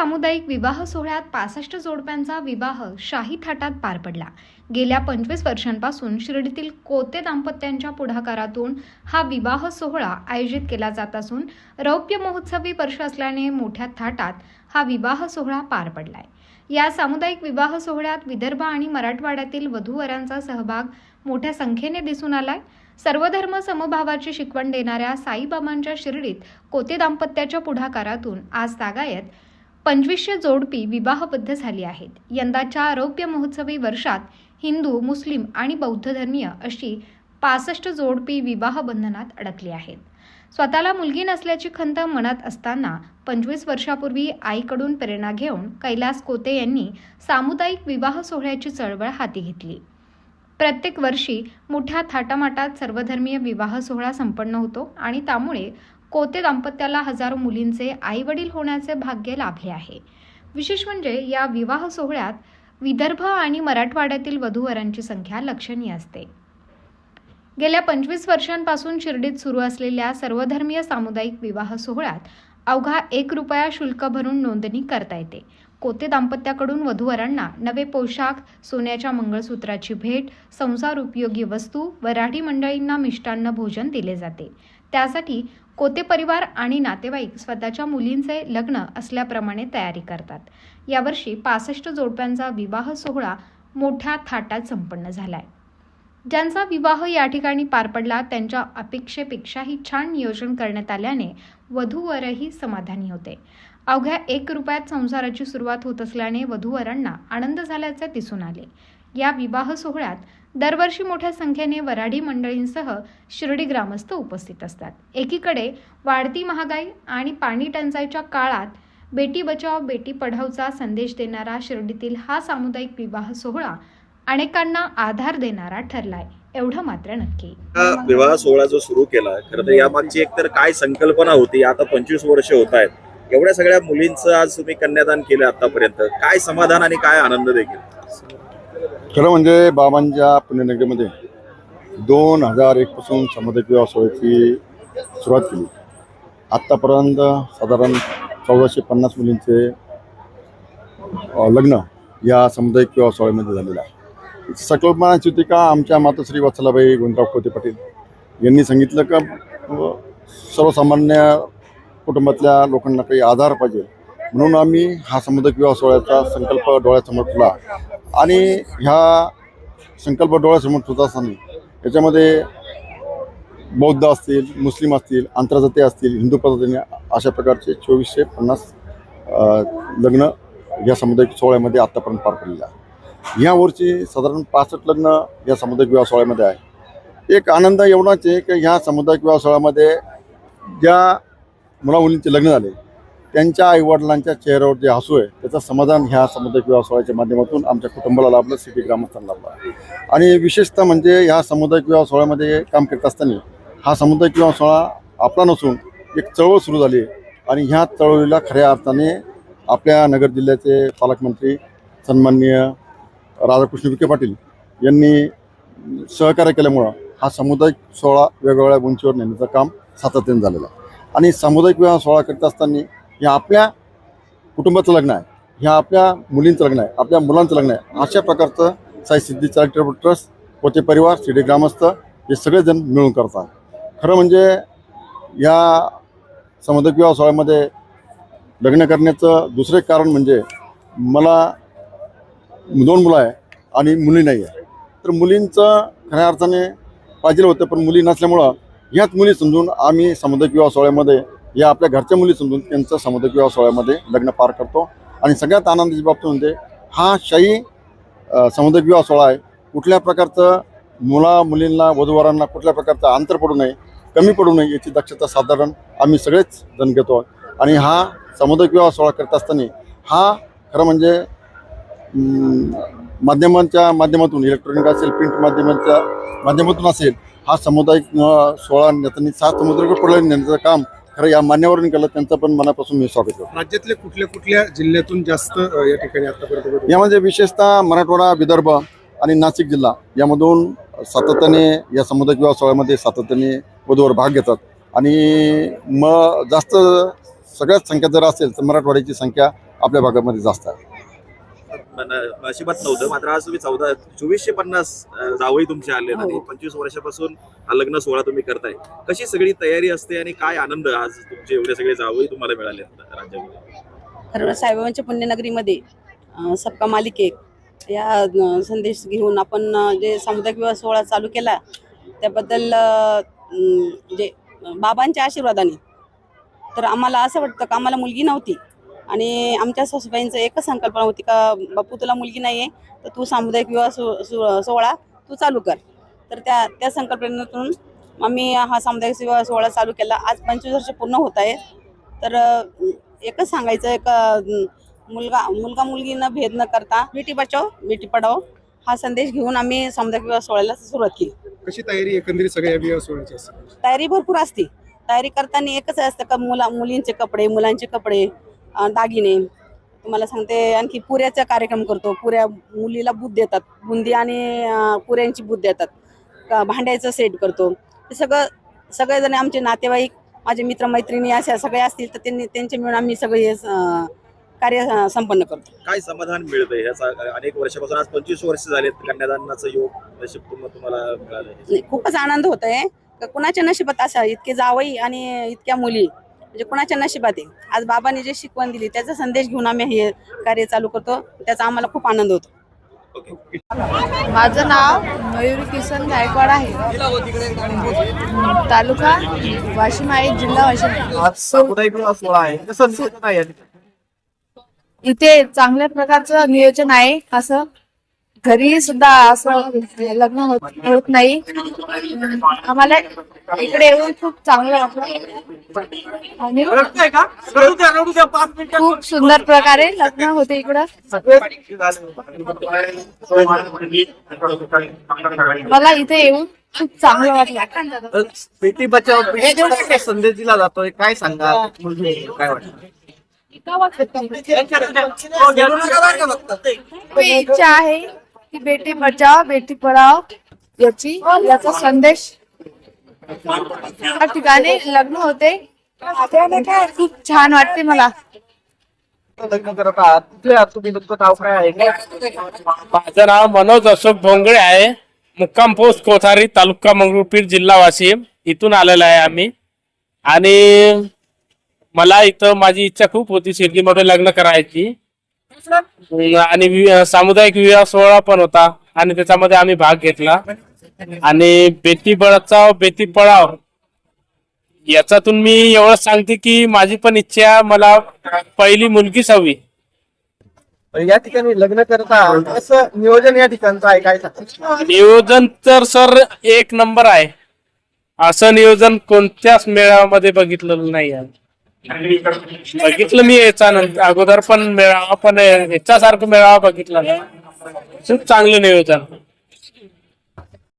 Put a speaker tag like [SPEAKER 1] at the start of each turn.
[SPEAKER 1] सामुदायिक विवाह सोहळ्यात पासष्ट जोडप्यांचा विवाह शाही थाटात पार पडला. गेल्या पंचवीस वर्षांपासून शिर्डीतील कोते दाम्पत्यांच्या पुढाकारातून हा विवाह सोहळा आयोजित केला जात असून रौप्य महोत्सवी वर्ष असल्याने मोठ्या थाटात हा विवाह सोहळा पार पडलाय. या सामुदायिक विवाह सोहळ्यात विदर्भ आणि मराठवाड्यातील वधूवरांचा सहभाग मोठ्या संख्येने दिसून आलाय. सर्वधर्म समभावाची शिकवण देणाऱ्या साईबाबांच्या शिर्डीत कोते दाम्पत्याच्या पुढाकारातून आज तागायत पंचवीसशे जोडपी विवाहबद्ध झाली आहेत. यंदाच्या आरोग्य महोत्सवी वर्षात हिंदू मुस्लिम आणि बौद्ध धर्मीय अशी पासष्ट जोडपी विवाह बंधनात अडकली आहेत. स्वतःला मुलगी नसल्याची खंत मनात असताना पंचवीस वर्षापूर्वी आईकडून प्रेरणा घेऊन कैलास कोते यांनी सामुदायिक विवाह सोहळ्याची चळवळ हाती घेतली. प्रत्येक वर्षी मोठ्या थाटामाटात सर्वधर्मीय विवाह सोहळा संपन्न होतो आणि त्यामुळे कोते दाम्पत्याला हजारो मुलींचे आई वडील होण्याचे भाग्य लाभले आहे. विशेष म्हणजे या विवाह सोहळ्यात विदर्भ आणि मराठवाड्यातील वधूवरांची संख्या लक्षणीय असते. गेल्या पंचवीस वर्षांपासून शिर्डीत सुरू असलेल्या सर्वधर्मीय सामुदायिक विवाह सोहळ्यात अवघा एक रुपया शुल्क भरून नोंदणी करता येते. कोते दाम्पत्याकडून वधूवरांना नवे पोशाख सोन्याच्या मंगळसूत्राची भेट संसार उपयोगी वस्तू वराठी मंडळींना मिष्टान्न भोजन दिले जाते. त्यासाठी कोते परिवार आणि नातेवाईक स्वतःच्या मुलींचे लग्न असल्याप्रमाणे तयारी करतात. यावर्षी पासष्ट जोडप्यांचा विवाह सोहळा मोठ्या थाटात संपन्न झालाय. ज्यांचा विवाह या ठिकाणी पार पडला त्यांच्या अपेक्षेपेक्षाही छान नियोजन करण्यात आल्याने वधूवरही समाधानी होते. अवघ्या एक रुपयात संसाराची सुरुवात होत असल्याने वधूवरांना आनंद झाल्याचे दिसून आले. या विवाह सोहळ्यात दरवर्षी मोठ्या संख्येने वराडी मंडळींसह शिर्डी ग्रामस्थ उपस्थित असतात. एकीकडे वाढती महागाई आणि पाणी टंचाईच्या काळात बेटी बचाव बेटी पढावचा संदेश देणारा शिर्डीतील हा सामुदायिक विवाह सोहळा अनेकांना आधार देणारा ठरलाय. एवढं मात्र नक्की.
[SPEAKER 2] विवाह सोहळा जो सुरू केला खरं तर यामागची एकतर काय संकल्पना होती आता पंचवीस वर्ष होत आहेत. एवढ्या सगळ्या मुलींचं आज तुम्ही कन्यादान केलं आतापर्यंत. काय समाधान आणि काय आनंद देखील?
[SPEAKER 3] खरं म्हणजे बाबांच्या पुण्यनगरीमध्ये दोन हजार एकपासून सामुदायिक विवाह सोहळ्याची सुरुवात केली. आत्तापर्यंत साधारण चौदाशे पन्नास मुलींचे लग्न या सामुदायिक विवाह सोहळ्यामध्ये झालेलं आहे. संकल्पनाची होती का आमच्या मातोश्री वत्सलाबाई गोविंदराव खोते पाटील यांनी सांगितलं का सर्वसामान्य कुटुंबातल्या लोकांना काही आधार पाहिजे म्हणून आम्ही हा सामुदायिक विवाह सोहळ्याचा संकल्प डोळ्यासमोर ठेवला. आणि ह्या संकल्प डोळ्यासमोर ठेवत असताना याच्यामध्ये बौद्ध असतील मुस्लिम असतील आंतरजाती असतील हिंदू पद्धतीने अशा प्रकारचे चोवीसशे पन्नास लग्न या सामुदायिक सोहळ्यामध्ये आत्तापर्यंत पार पडलेलं आहे यावर्षी साधारण पासष्ट लग्न या सामुदायिक विवाह सोहळ्यामध्ये आहे. एक आनंद एवढाच आहे की ह्या सामुदायिक विवाह सोहळ्यामध्ये ज्या मुलामुलींचे लग्न झाले त्यांच्या आईवडिलांच्या चेहऱ्यावर जे हसू आहे त्याचं समाधान ह्या सामुदायिक विवाह सोहळ्याच्या माध्यमातून आमच्या कुटुंबाला लाभलं सिटी ग्रामस्थांना लाभलं. आणि विशेषतः म्हणजे ह्या सामुदायिक विवाह सोहळ्यामध्ये काम करत असताना हा सामुदायिक विवाह सोहळा आपला नसून एक चळवळ सुरू झाली. आणि ह्या चळवळीला खऱ्या अर्थाने आपल्या नगर जिल्ह्याचे पालकमंत्री सन्माननीय राधाकृष्ण विखे पाटील यांनी सहकार्य केल्यामुळं हा सामुदायिक सोहळा वेगवेगळ्या उंचीवर नेण्याचं काम सातत्याने झालेलं आहे. आणि सामुदायिक विवाह सोहळा करत असताना हे आपल्या कुटुंबाचं लग्न आहे. ह्या आपल्या मुलींचं लग्न आहे आपल्या मुलांचं लग्न आहे. अशा प्रकारचं साई सिद्धी चॅरिटेबल ट्रस्ट पोते परिवार शिर्डी ग्रामस्थ हे सगळेजण मिळून करतात खरं म्हणजे या सामुदायिक विवाह सोहळ्यामध्ये लग्न करण्याचं दुसरं कारण म्हणजे मला दोन मुलं आहे आणि मुली नाही आहे. तर मुलींचं खऱ्या अर्थाने पाहिजे होतं पण मुली नसल्यामुळं ह्याच मुली समजून आम्ही सामुदायिक विवाह सोहळ्यामध्ये या आपल्या घरच्या मुली समजून त्यांचं सामुदायिक विवाह सोहळ्यामध्ये लग्न पार करतो. आणि सगळ्यात आनंदाची बाबत म्हणजे हा शाही अ, सामुदायिक विवाह सोहळा आहे. कुठल्या प्रकारचं मुला मुलींना वधूवरांना कुठल्या प्रकारचं अंतर पडू नये कमी पडू नये याची दक्षता साधारण आम्ही सगळेच जण घेतो. आणि हा सामुदायिक विवाह सोहळा करत असताना हा खरं म्हणजे माध्यमांच्या माध्यमातून इलेक्ट्रॉनिक असेल प्रिंट माध्यमांच्या माध्यमातून असेल हा सामुदायिक सोहळा नेत्यांनी सात समुद्र पडले नेण्याचं काम खरं या मान्यवरांनी केलं त्यांचं पण मनापासून मी स्वागत करतो.
[SPEAKER 4] राज्यातल्या कुठल्या कुठल्या जिल्ह्यातून जास्त अ, या ठिकाणी आतापर्यंत?
[SPEAKER 3] यामध्ये विशेषतः मराठवाडा विदर्भ आणि नाशिक जिल्हा यामधून सातत्याने या सामुदायिक विवाह सोहळ्यामध्ये सातत्याने वधूवर भाग घेतात. आणि मग जास्त सगळ्यात संख्या जर असेल तर मराठवाड्याची संख्या आपल्या भागामध्ये जास्त आहे.
[SPEAKER 2] नशिबात नव्हतं. मात्र आज तुम्ही चौदा चोवीसशे पन्नास अं, जावई तुमचे आले आणि पंचवीस वर्षापासून हा लग्न सोहळा तुम्ही करताय. कशी सगळी तयारी असते आणि काय आनंद आज तुमचे एवढे सगळे जावई तुम्हाला मिळाले राज्यामध्ये?
[SPEAKER 5] खरं साईबाबांच्या पुण्यनगरीमध्ये सबका मालिक या संदेश घेऊन आपण जे सामुदायिक विवाह सोहळा चालू केला त्याबद्दल म्हणजे बाबांच्या आशीर्वादाने. तर आम्हाला असं वाटतं का आम्हाला मुलगी नव्हती. आणि आमच्या सासूबाईंचं एकच संकल्पना होती का बापू तुला मुलगी नाही आहे तर तू सामुदायिक विवाह सो सोहळा तू चालू कर. तर त्या त्या संकल्पनेतून आम्ही हा सामुदायिक विवाह सोहळा चालू केला. आज पंचवीस वर्ष पूर्ण होत आहे तर एकच सांगायचं आहे का अं, मुलगा मुलगा मुलगी न भेद न करता बेटी बचाव बेटी पढाओ हा संदेश घेऊन आम्ही सामुदायिक विवाह सोहळ्याला सुरुवात केली.
[SPEAKER 4] कशी तयारी एकंदरीत सगळ्या विवाह सोहळ्याची
[SPEAKER 5] तयारी भरपूर असते. तयारी करताना एकच असतं का मुला मुलींचे कपडे मुलांचे कपडे दागिने. तुम्हाला सांगते आणखी पुऱ्याचा कार्यक्रम करतो. पुऱ्या मुलीला बुद्ध देतात. बुंदी आणि पुऱ्यांची बुद्ध देतात. भांड्याचं सेट करतो. हे सगळं सगळेजण आमचे नातेवाईक माझे मित्रमैत्रिणी अशा सगळे असतील तर त्यांनी त्यांचे मिळून आम्ही सगळे हे, कार्य संपन्न करतो.
[SPEAKER 2] काय समाधान मिळतंय ह्याचा अनेक वर्षापासून आज पंचवीस वर्ष झालेत कन्यादानाचं योग तुम्हाला मिळालं
[SPEAKER 5] खूपच आनंद होत आहे का कुणाच्या नशिबात असा इतके जावई आणि इतक्या मुली? म्हणजे कुणाच्या नशिबात आहे. आज बाबांनी जे शिकवण दिली त्याचा संदेश घेऊन आम्ही हे कार्य चालू करतो. त्याचा आम्हाला खूप आनंद होतो.
[SPEAKER 2] ओके
[SPEAKER 6] माझं नाव मयुरी किसन गायकवाड आहे. तालुका वाशिम. आहे? जिल्हा वाशिम
[SPEAKER 7] आहे?
[SPEAKER 6] इथे चांगल्या प्रकारचं नियोजन आहे असं. घरी सुद्धा असं लग्न होत होत नाही. आम्हाला इकडे येऊन खूप चांगलं वाटलं. आणि खूप सुंदर प्रकारे लग्न होते इकडं. मला इथे येऊन खूप चांगलं वाटलं.
[SPEAKER 7] बेटी बचाव संदेश दिला जातोय. काय सांगा? काय वाटतं?
[SPEAKER 6] ही इच्छा आहे. की बेटी बचाव बेटी पढाओ याची याचा संदेश या ठिकाणी लग्न होते. खूप छान वाटते मला.
[SPEAKER 7] लग्न करत आहात. कुठले आहात तुम्ही? तुमचं नाव काय आहे?
[SPEAKER 8] माझं नाव मनोज अशोक भोंगळे आहे. मुक्काम पोस्ट कोथारी तालुका मंगरुळपीर जिल्हा वाशिम इथून आलेला आहे आम्ही. आणि मला इथं माझी इच्छा खूप होती शिर्डीमध्ये लग्न करायची. आणि वि- सामुदायिक विवाह सोहळा पण होता. आणि त्याच्यामध्ये आम्ही भाग घेतला. आणि बेटी बचाव बेटी पळाव याच्यातून मी एवढंच सांगते की माझी पण इच्छा मला पहिली मुलगीच हवी.
[SPEAKER 7] या ठिकाणी लग्न करत कसं नियोजन या ठिकाणचं आहे काय
[SPEAKER 8] नियोजन तर सर एक नंबर आहे. असं नियोजन कोणत्याच मेळाव्यामध्ये बघितलेलं नाही आहे. बघितलं मी याचा अगोदर पण मेळावा पण याच्यासारखं मेळावा बघितला ना खूप चांगलं नियोजन.